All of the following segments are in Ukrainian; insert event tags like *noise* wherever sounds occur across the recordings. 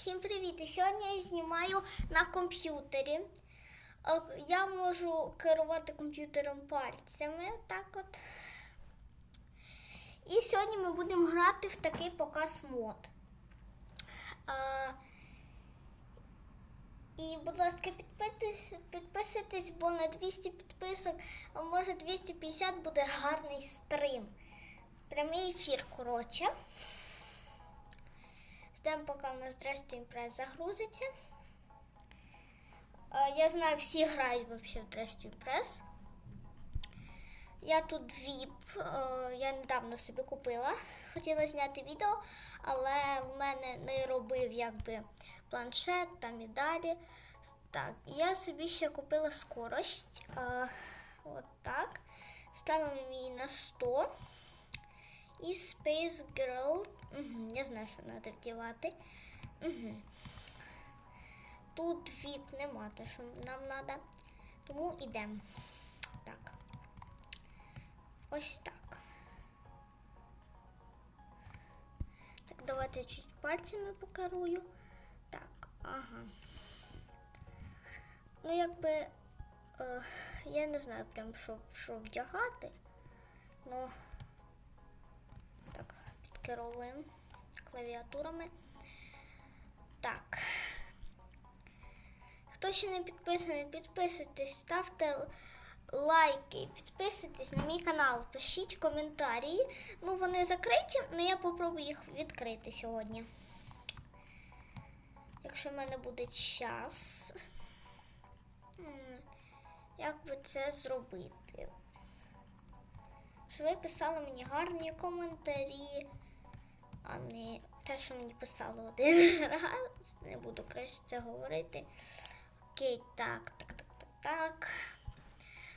Всім привіт! Сьогодні я знімаю на комп'ютері. Е, Я можу керувати комп'ютером пальцями. Так от. І сьогодні ми будемо грати в такий показ мод. Е, І, будь ласка, підписуйтесь, підписуйтесь, бо на 200 підписок, а може 250 буде гарний стрім. Прямий ефір, коротше. Ждемо, поки в нас Здравствуй прес загрузиться. Я знаю, всі грають вообще в Здравствуй прес. Я тут VIP, я недавно собі купила. Хотіла зняти відео, але в мене не робив якби планшет там і далі. Так, я собі ще купила скорость. От так. Ставимо її на 100. І Space Girl. Угу, я знаю, що треба вдівати. Угу. Тут VIP нема, те, що нам треба. Тому йдемо. Так. Ось так. Так, давайте чуть пальцями покерую. Так, ага. Ну, якби. Е, я не знаю прям, що, що вдягати. Ну. Так, підкеровуємо клавіатурами. Так. Хто ще не підписаний, підписуйтесь, ставте лайки, підписуйтесь на мій канал, пишіть коментарі. Ну, вони закриті, але я попробую їх відкрити сьогодні. Якщо в мене буде час. Як би це зробити? Щоб ви писали мені гарні коментарі, а не те, що мені писало один *laughs* раз. Не буду краще це говорити. Окей, так, так, так, так, так.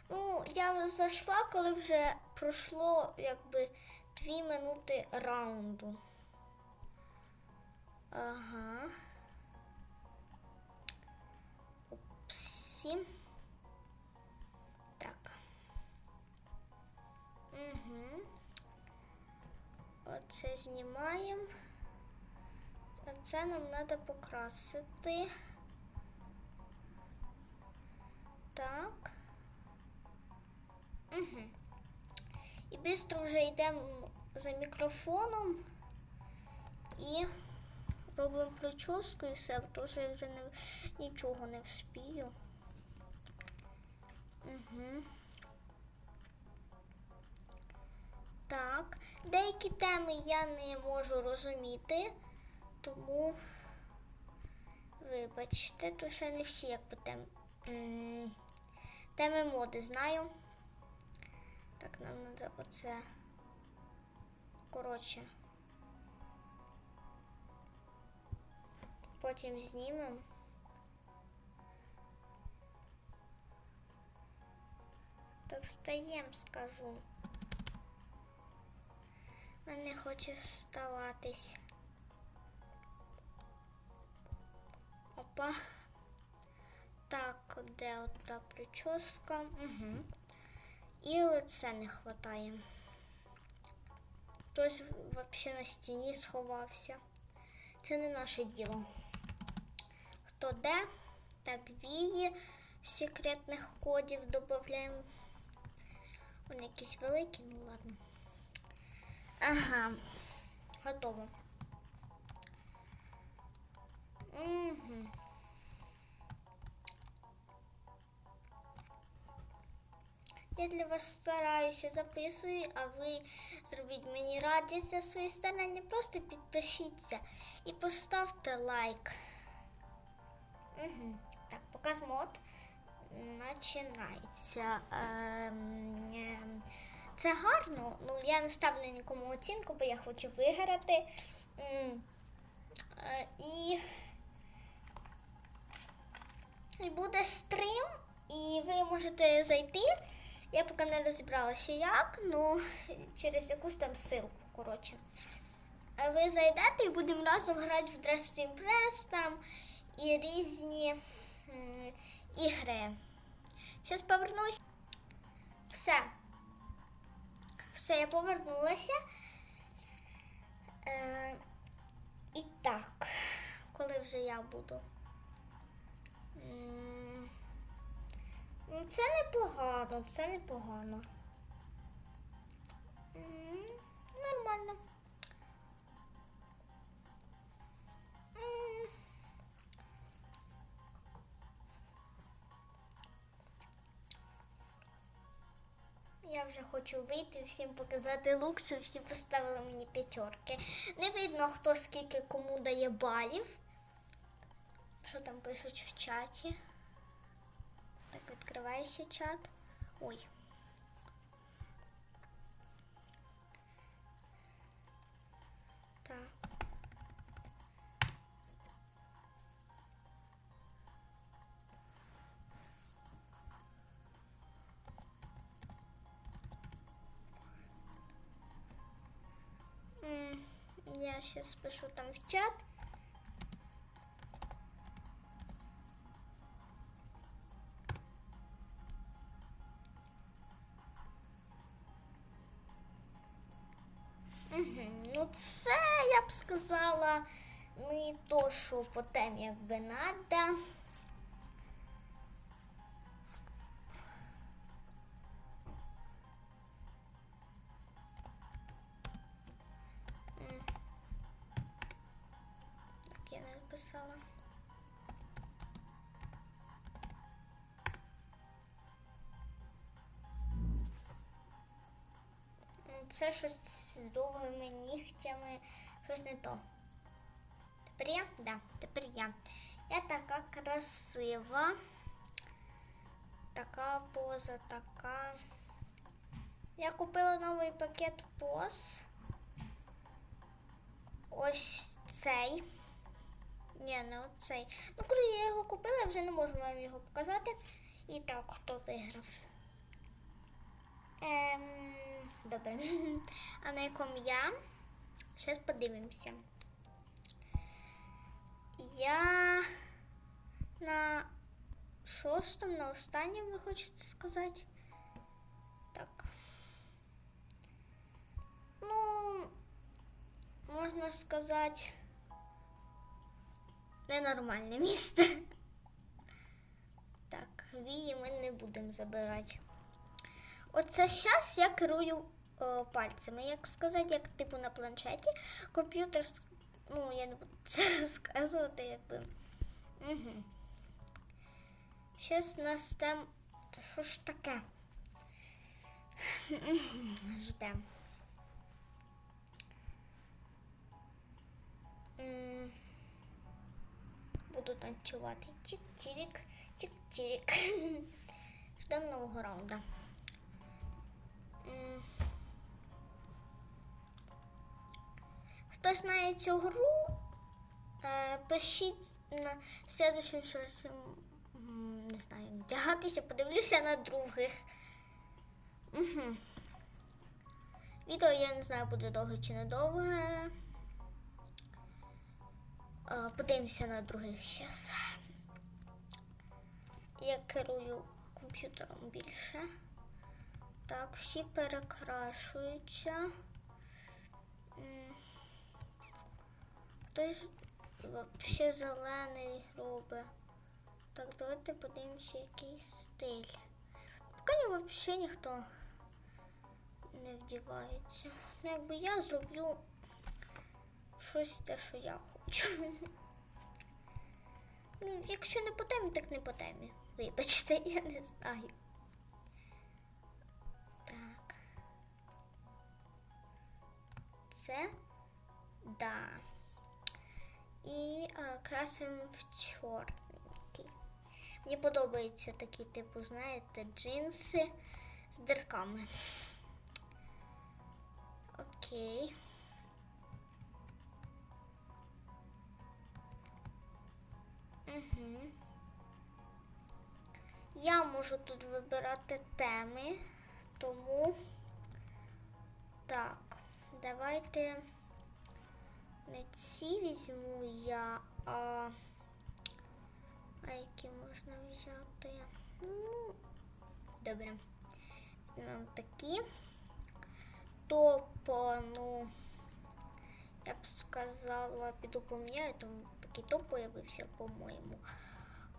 Ну, я зайшла, коли вже пройшло якби дві минути раунду. Ага. Оце знімаємо. Це нам треба покрасити. Так. Угу. І швидко вже йдемо за мікрофоном і робимо прическу і все, тому що я вже не, нічого не вспію. Угу. Так, деякі теми я не можу розуміти, тому вибачте, то ще не всі якби тем, м, теми моди знаю. Так, нам треба оце. Коротше. Потім знімемо. То встаємо, скажу. Мене хоче вставатись. Опа. Так, де ота прическа? Угу. І лице не хватає. Хтось взагалі на стіні сховався. Це не наше діло. Хто де? Так, вії секретних кодів додаємо. Вони якісь великі, ну ладно. Ага, готово. Угу. Я для вас стараюся, записую, а ви зробіть мені радість за свої старання. Просто підпишіться і поставте лайк. Угу. Так, показ мод починається. Ем, ем, Це гарно, ну я не ставлю нікому оцінку, бо я хочу виграти. Е, І, і буде стрім, і ви можете зайти. Я поки не розібралася як, ну через якусь там ссылку, коротше. Ви зайдете і будемо разом грати в Dress Team Press там і різні ігри. Зараз повернусь. Все. Все, я повернулася. Е, і так, коли вже я буду. Це непогано, це непогано. Нормально. Я вже хочу вийти, всім показати лук, що всі поставили мені п'ятерки. Не видно, хто скільки кому дає балів. Що там пишуть в чаті? Так, відкривається чат. Ой. Сейчас пишу там в чат. Ну, це я б сказала не то, що по темі якби надо. Це щось з довгими нігтями, щось не то. Тепер я? Да, тепер я. Я така красива. Така поза, така. Я купила новий пакет поз. Ось цей. Ні, не оцей. Ну, коли я його купила, я вже не можу вам його показати. І так, хто виграв. Ем, добре. А на якому я? Зараз подивимося. Я на шостому, на останньому, ви хочете сказати? Так. Ну, можна сказати, ненормальне місце. Так, вії ми не будемо забирати. Оце зараз я керую е, пальцями. Як сказати, як типу на планшеті. Комп'ютер, ну, я не буду *laughs* це розказувати, якби. Угу. Зараз нас там. Та що ж таке? Ждем. Буду танцювати. Чик-чирик, чик-чирик. *laughs* Ждем нового раунда. Хто знає цю гру, е, пишіть на следующем щось. Не знаю, вдягатися, подивлюся на других. Угу. Відео я не знаю, буде довге чи не довге. Е, Подивимося на других щас. Я керую комп'ютером більше. Так, всі перекрашуються. Хтось взагалі зелений робить. Так, давайте подивимося, який стиль. Поки взагалі ніхто не вдівається. Ну, якби я зроблю щось те, що я хочу. *laughs* Ну, якщо не по темі, так не по темі. Вибачте, я не знаю. Так. Це да. І красимо в чорненький. Мені подобаються такі, типу, знаєте, джинси з дирками. Окей. Угу. Я можу тут вибирати теми, тому так, давайте не ці візьму я, а, а які можна взяти. Ну, добре. Візьмемо такі. То по, ну, я б сказала, піду поміняю, тому так такий топ появився, по-моєму.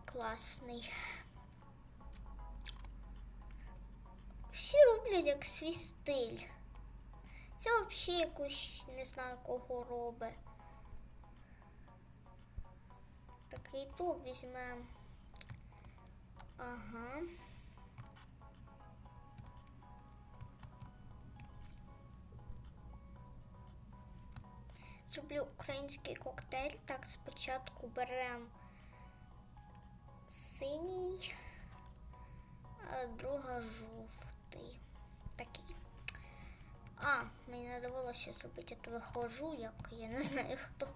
Класний. Всі роблять як свій стиль. Це взагалі якусь не знаю кого робить. Такий топ візьмемо. Ага. Зроблю український коктейль. Так, спочатку беремо синій, а друга жовтий. А, мені не довелося зробити, а то виходжу, як я не знаю хто.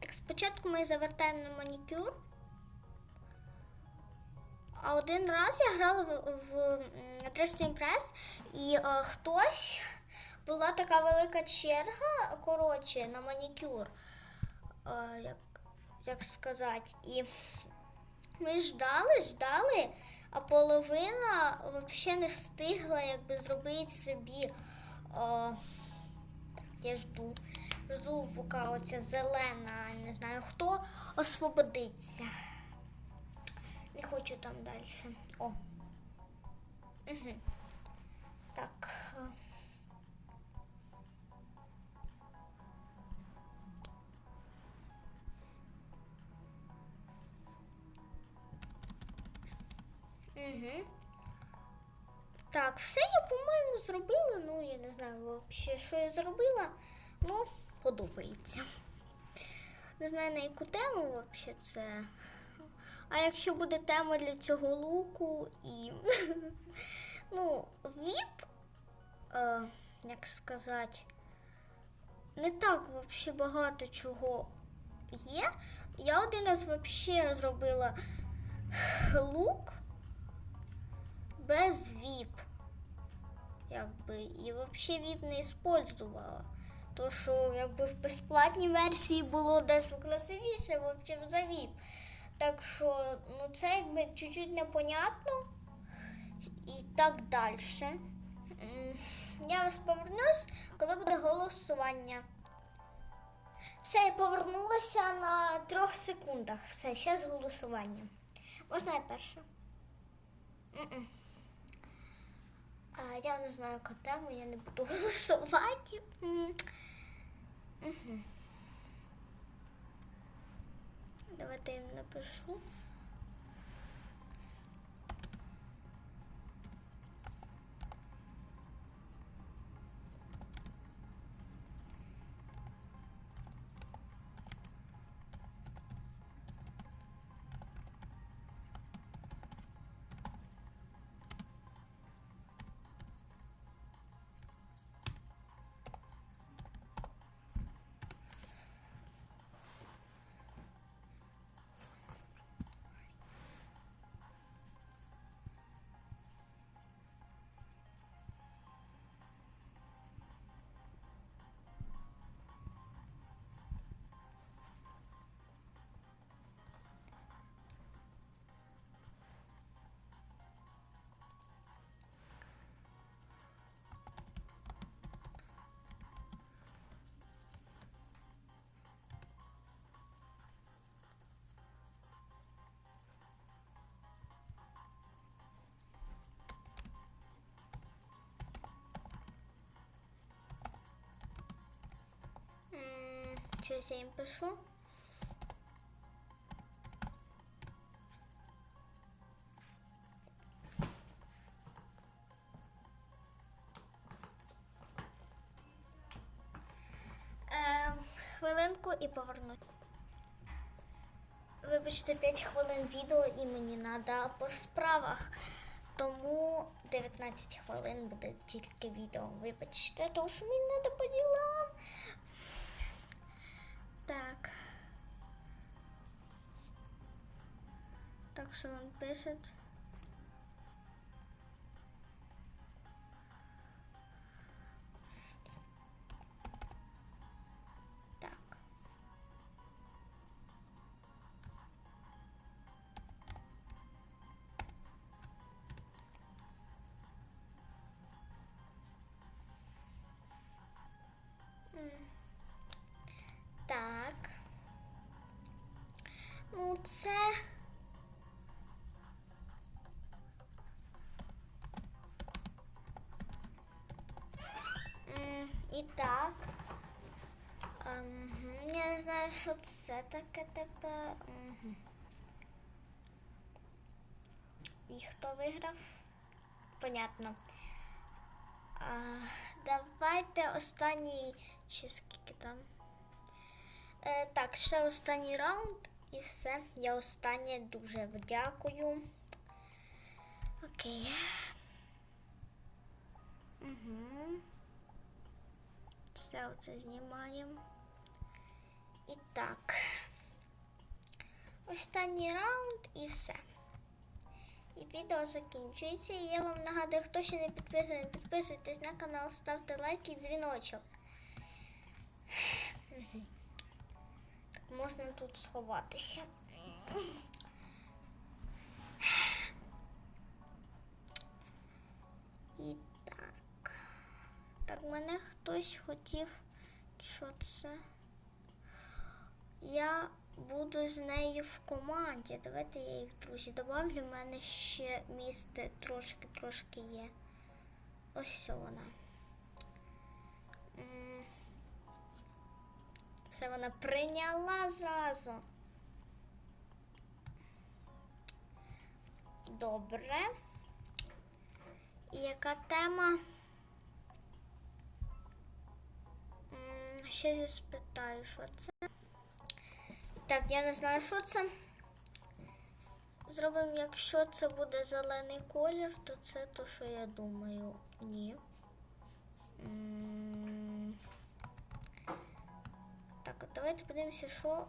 Так, спочатку ми завертаємо на манікюр. А один раз я грала в, в Треш Прес, і е, хтось була така велика черга, коротше, на манікюр. Е, як, як сказати. І ми ждали, ждали, а половина взагалі не встигла якби зробити собі. Е, так, я жду. Жду, поки оця зелена, не знаю хто, освободиться. Не хочу там далі. О. Угу. Так. е. Угу. Так, все я, по-моєму, зробила. Ну, я не знаю взагалі, що я зробила. Ну, подобається. Не знаю, на яку тему взагалі це. А якщо буде тема для цього луку і. *laughs* ну, віп, е, як сказати, не так взагалі багато чого є. Я один раз взагалі зробила *sighs* лук без віп. Якби, і взагалі віп не использувала. То, що якби в безплатній версії було дещо красивіше, взагалі за віп. Так що, ну це якби чуть-чуть непонятно. І так далі. Я вас повернусь, коли буде голосування. Все, я повернулася на трьох секундах. Все, ще з голосуванням. Можна я перша? А, я не знаю, яка тему, я не буду *laughs* голосувати. Давайте я їм напишу. Сейчас я им пишу. Ем, хвилинку і повернусь. Вибачте, 5 хвилин відео і мені треба по справах. Тому 19 хвилин буде тільки відео. Вибачте, тому що мені Так І так. Ем, Я не знаю, що це таке тепер. Мгм. І хто виграв? Понятно. А, давайте останній. Чи скільки там? Е, так, ще останній раунд і все. Я останнє дуже дякую. Окей. Угу. Все оце знімаємо. І так. Останній раунд і все. І відео закінчується. І я вам нагадую, хто ще не підписаний, підписуйтесь на канал, ставте лайк і дзвіночок. Так, можна тут сховатися. І. Так, мене хтось хотів. Що це? Я буду з нею в команді. Давайте я її в друзі добавлю. У мене ще місце трошки-трошки є. Ось все вона. Все вона прийняла зразу. Добре. І яка тема? Ще я спитаю, що це. Так, я не знаю, що це. Зробимо, якщо це буде зелений колір, то це то, що я думаю. Ні. Так, давайте подивимося, що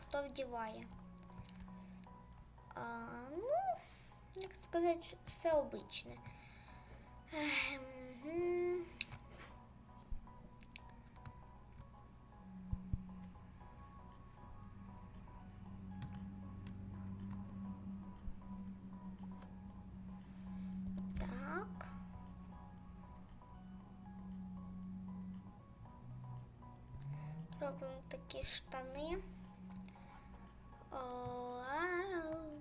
хто вдіває. А, ну, як сказати, все обичне. Штани. Вау.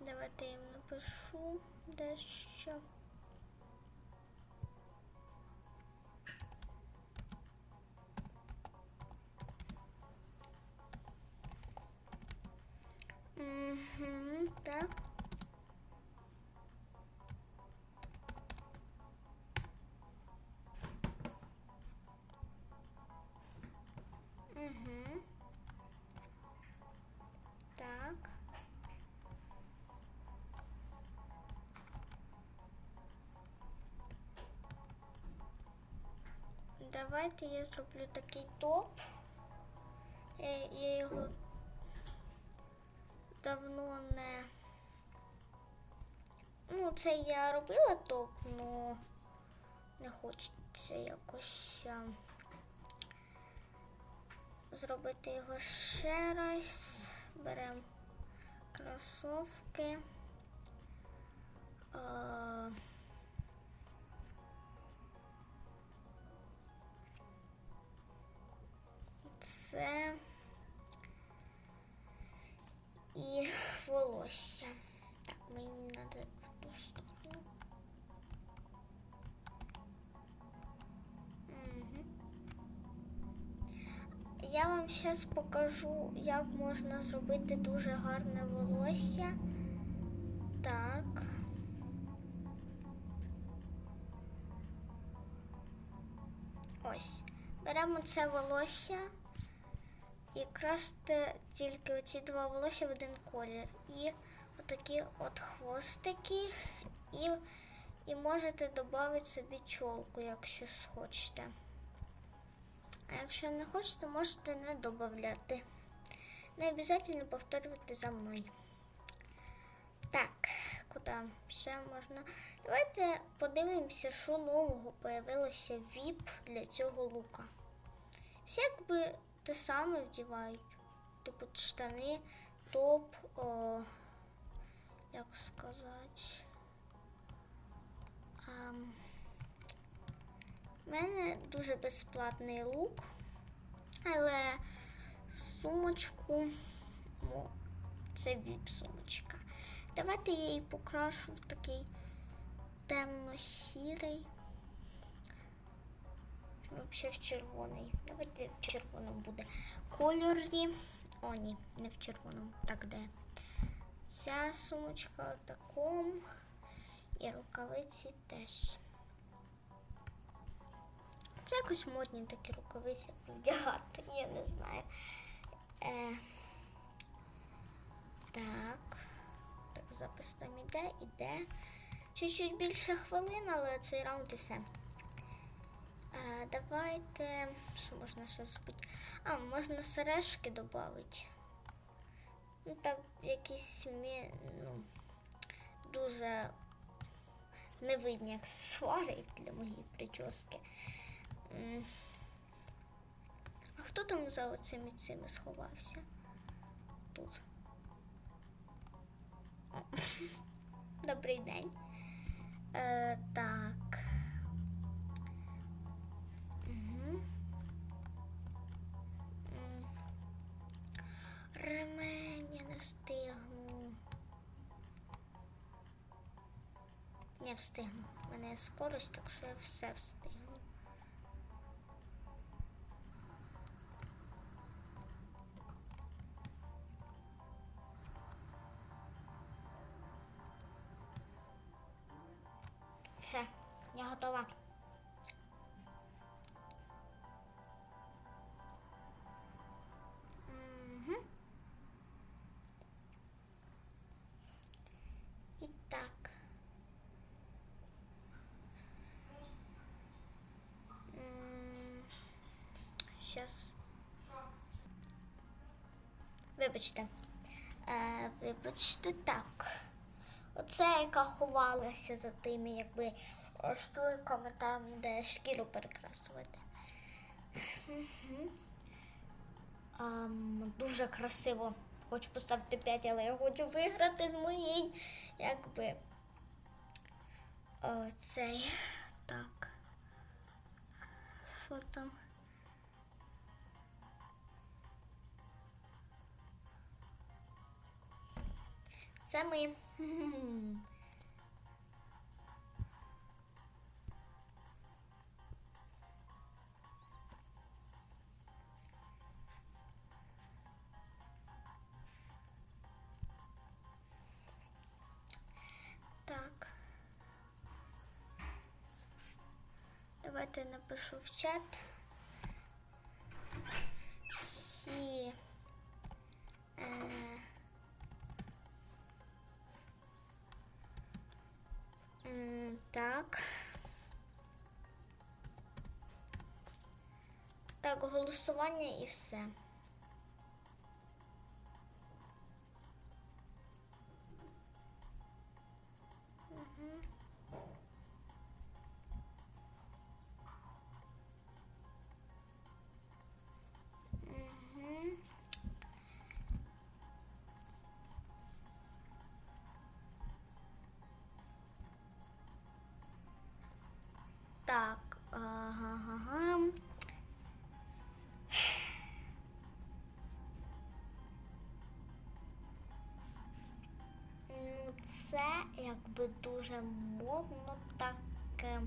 Давайте я їм напишу дещо. Угу, так. Давайте я зроблю такий топ. Я, я його давно не. Ну, це я робила топ, але не хочеться якось зробити його ще раз. Беремо кросовки. Це і волосся. Так, мені треба в ту сторону. Я вам зараз покажу, як можна зробити дуже гарне волосся. Так. Ось. Беремо це волосся і красти тільки оці два волосся в один колір. І отакі от хвостики. І, і можете додати собі чолку, якщо хочете. А якщо не хочете, можете не додати. Не обов'язково повторювати за мною. Так, куди ще можна? Давайте подивимося, що нового появилося в VIP для цього лука. Всі якби те саме вдівають. Типу штани, топ, о, як сказати. Ем, ми мене дуже безплатний лук, але сумочку, ну, це віп-сумочка. Давайте я її покрашу в такий темно-сірий. Взагалі в червоний. Давайте в червоному буде кольорі. О, ні, не в червоному. Так, де? Ця сумочка в такому. І рукавиці теж. Це якось модні такі рукавиці вдягати, я не знаю. Е, так. Так, запис там іде, іде. Чуть-чуть більше хвилин, але цей раунд і все. Давайте. Що можна ще зробити? А, можна сережки додати. Ну, там якісь ну, дуже невидні аксесуари для моєї прически. А хто там за оцими цими сховався? Тут. *laughs* Добрий день. Е, так. Ремень я не встигну. Не встигну. У мене є скорость, так що я все встигну. Все, я готова. Сейчас. Вибачте. Е, вибачте, так. Оце яка ховалася за тими, якби е, штуками там, де шкіру перекрасувати. Ам, дуже красиво. Хочу поставити 5, але я хочу виграти з моєї, якби. О, цей. Так. Що там? Це ми. Так. Давайте напишу в чат. Голосування і все. Це якби дуже модно таке.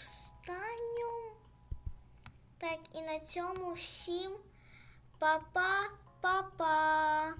Останньому. Так, і на цьому всім па-па, па-па.